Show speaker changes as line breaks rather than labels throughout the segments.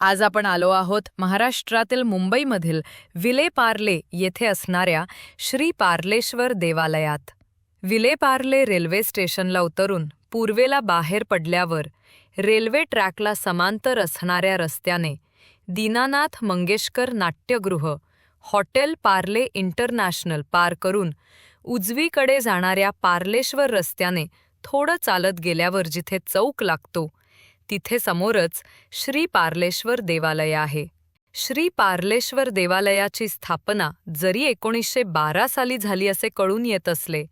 आज आपण आलो आहोत महाराष्ट्रातील मुंबईमधील विलेपार्ले येथे असणाऱ्या श्री पार्लेश्वर देवालयात. विलेपार्ले रेल्वे स्टेशनला उतरून पूर्वेला बाहेर पडल्यावर रेल्वे ट्रॅकला समांतर असणाऱ्या रस्त्याने दीनानाथ मंगेशकर नाट्यगृह हॉटेल पार्ले इंटरनॅशनल पार करून उजवीकडे जाणाऱ्या पार्लेश्वर रस्त्याने थोडं चालत गेल्यावर जिथे चौक लागतो तिथे समोरच श्री पार्लेश्वर देवालय आहे. श्री पार्लेश्वर देवालयाची स्थापना जरी एकोणीसशे बारा साली झाली असे कळून येत असले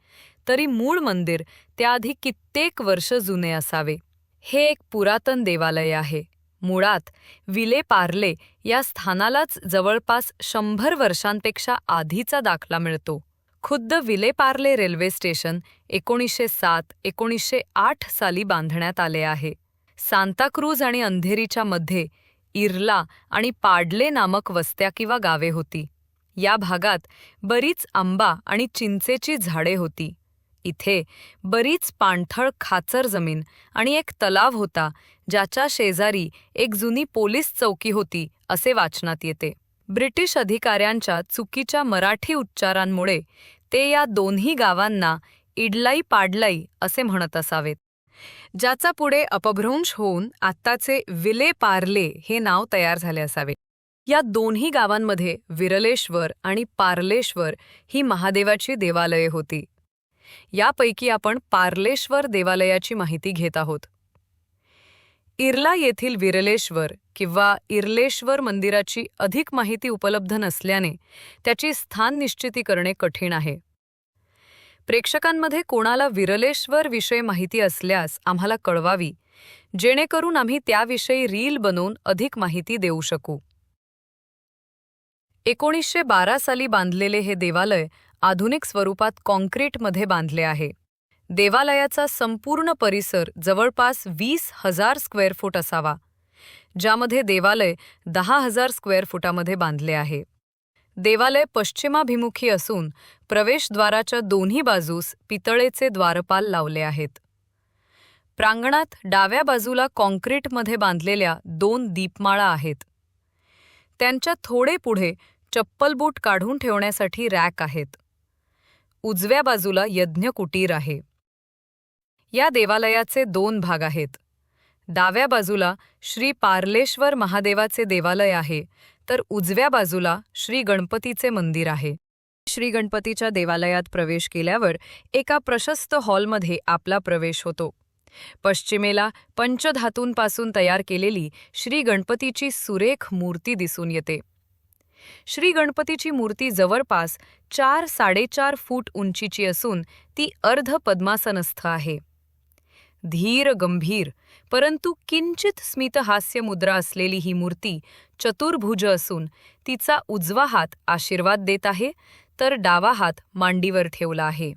तरी मूळ मंदिर त्याआधी कित्येक वर्ष जुने असावे. हे एक पुरातन देवालय आहे. मुळात विले पार्ले या स्थानालाच जवळपास शंभर वर्षांपेक्षा आधीचा दाखला मिळतो. खुद्द विलेपार्ले रेल्वे स्टेशन एकोणीसशे सात एकोणीसशे आठ साली बांधण्यात आले आहे. सांताक्रूज आणि अंधेरीच्या मध्ये इर्ला आणि पाडले नामक वस्त्या किंवा गावे होती. या भागात बरीच आंबा आणि चिंचेची झाडे होती. इथे बरीच पाणथळ खाचर जमीन आणि एक तलाव होता ज्याच्या शेजारी एक जुनी पोलीस चौकी होती असे वाचनात येते. ब्रिटिश अधिकाऱ्यांच्या चुकीच्या मराठी उच्चारांमुळे ते या दोन्ही गावांना इडलाई पाडलाई असे म्हणत असावेत. ज्याचा पुढे अपभ्रंश होऊन आत्ताचे विले पार्ले हे नाव तयार झाले असावे. या दोन्ही गावांमध्ये विरलेश्वर आणि पार्लेश्वर ही महादेवाची देवालये होती. यापैकी आपण पार्लेश्वर देवालयाची माहिती घेत आहोत. इर्ला येथील विरलेश्वर किंवा इर्लेश्वर मंदिराची अधिक माहिती उपलब्ध नसल्याने त्याची स्थान निश्चिती करणे कठीण आहे. प्रेक्षकांमध्ये कोणाला विरलेश्वर विषय माहिती असल्यास आम्हाला कळवावी. जेणेकरून आम्ही त्याविषयी रील बनवून अधिक माहिती देऊ शकू. एकोणीसशे बारा साली बांधलेले हे देवालय आधुनिक स्वरूपात कॉन्क्रीटमध्ये बांधले आहे. देवालयाचा संपूर्ण परिसर जवळपास वीस हजार स्क्वेअर फूट असावा ज्यामध्ये देवालय दहा हजार स्क्वेअर फुटामध्ये बांधले आहे. देवालय पश्चिमाभिमुखी असून प्रवेशद्वाराच्या दोन्ही बाजूस पितळेचे द्वारपाल लावले आहेत. प्रांगणात डाव्या बाजूला कॉन्क्रीटमध्ये बांधलेल्या दोन दीपमाळा आहेत. त्यांच्या थोडे पुढे चप्पलबूट काढून ठेवण्यासाठी रॅक आहेत. उजव्या बाजूला यज्ञकुटीर आहे. या देवालयाचे दोन भाग आहेत. डाव्या बाजूला श्री पार्लेश्वर महादेवाचे देवालय आहे तर उजव्या बाजूला श्री गणपतीचे मंदिर आहे. श्री गणपतीच्या देवालयात प्रवेश केल्यावर एका प्रशस्त हॉलमध्ये आपला प्रवेश होतो. पश्चिमेला पंचधातूंपासून तयार केलेली श्री गणपतीची सुरेख मूर्ती दिसून येते. श्री गणपतीची मूर्ती जवळपास चार साडेचार फूट उंचीची असून ती अर्ध पद्मासनस्थ आहे. धीर गंभीर परंतु किंचित स्मितहास्य मुद्रा असलेली ही मूर्ती चतुर्भुज असून तिचा उजवा हात आशीर्वाद देत आहे तर डावा हात मांडीवर ठेवला आहे.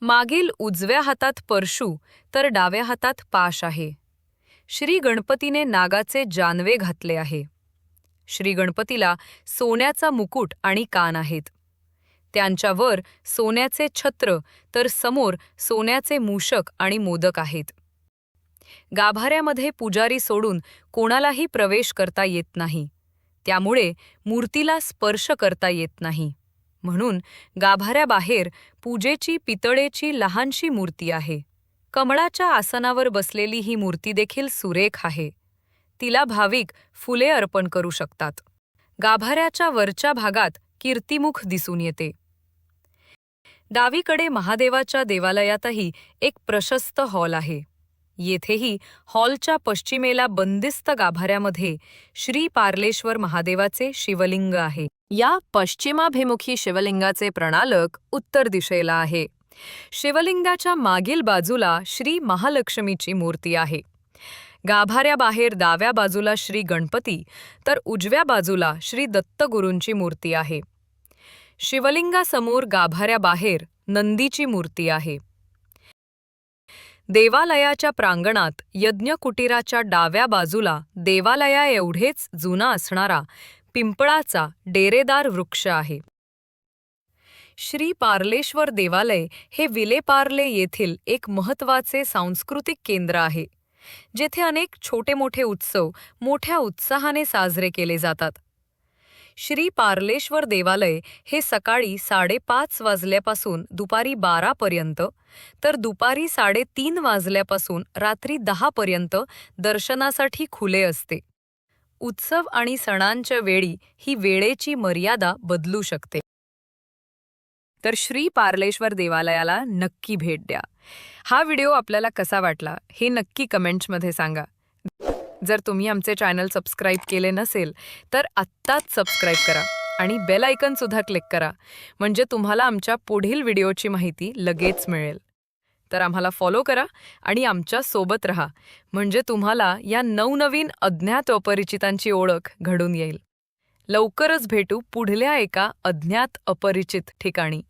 मागील उजव्या हातात परशू तर डाव्या हातात पाश आहे. श्री गणपतीने नागाचे जानवे घातले आहे. श्री गणपतीला सोन्याचा मुकुट आणि कान आहेत. त्यांच्यावर सोन्याचे छत्र तर समोर सोन्याचे मूषक आणि मोदक आहेत. गाभाऱ्यामध्ये पुजारी सोडून कोणालाही प्रवेश करता येत नाही. त्यामुळे मूर्तीला स्पर्श करता येत नाही. म्हणून गाभाऱ्याबाहेर पूजेची पितळेची लहानशी मूर्ती आहे. कमळाच्या आसनावर बसलेली ही मूर्ती देखील सुरेख आहे. तिला भाविक फुले अर्पण करू शकतात. गाभाऱ्याच्या वरच्या भागात कीर्तिमुख दिसून येते. डावीकडे महादेवाच्या देवालयातही एक प्रशस्त हॉल आहे. येथेही हॉलच्या पश्चिमेला बंदिस्त गाभाऱ्यामध्ये श्री पार्लेश्वर महादेवाचे शिवलिंग आहे. या पश्चिमाभिमुखी शिवलिंगाचे प्रणालक उत्तर दिशेला आहे. शिवलिंगाच्या मागील बाजूला श्री महालक्ष्मीची मूर्ती आहे. गाभाऱ्याबाहेर डाव्या बाजूला श्री गणपती तर उजव्या बाजूला श्री दत्तगुरूंची मूर्ती आहे. शिवलिंगासमोर गाभाऱ्याबाहेर नंदीची मूर्ती आहे. देवालयाच्या प्रांगणात यज्ञकुटीराच्या डाव्या बाजूला देवालया एवढेच जुना असणारा पिंपळाचा डेरेदार वृक्ष आहे. श्री पार्लेश्वर देवालय हे विलेपार्ले येथील एक महत्त्वाचे सांस्कृतिक केंद्र आहे. जेथे अनेक छोटे मोठे उत्सव मोठ्या उत्साहाने साजरे केले जातात. श्री पार्लेश्वर देवालय हे सकाळी साडेपाच वाजल्यापासून दुपारी बारापर्यंत तर दुपारी साडेतीन वाजल्यापासून रात्री दहापर्यंत दर्शनासाठी खुले असते. उत्सव आणि सणांच्या वेळी ही वेळेची मर्यादा बदलू शकते. तर श्री पार्लेश्वर देवालयाला नक्की भेट द्या. हा व्हिडिओ आपल्याला कसा वाटला हे नक्की कमेंट्समध्ये सांगा. जर तुम्ही आमचे चॅनल सबस्क्राईब केले नसेल तर आत्ताच सबस्क्राईब करा आणि बेल आयकन सुद्धा क्लिक करा. म्हणजे तुम्हाला आमच्या पुढील व्हिडिओची माहिती लगेच मिळेल. तर आम्हाला फॉलो करा आणि आमच्यासोबत रहा. म्हणजे तुम्हाला या नवनवीन अज्ञात अपरिचितांची ओळख घडून येईल. लवकरच भेटू पुढल्या एका अज्ञात अपरिचित ठिकाणी.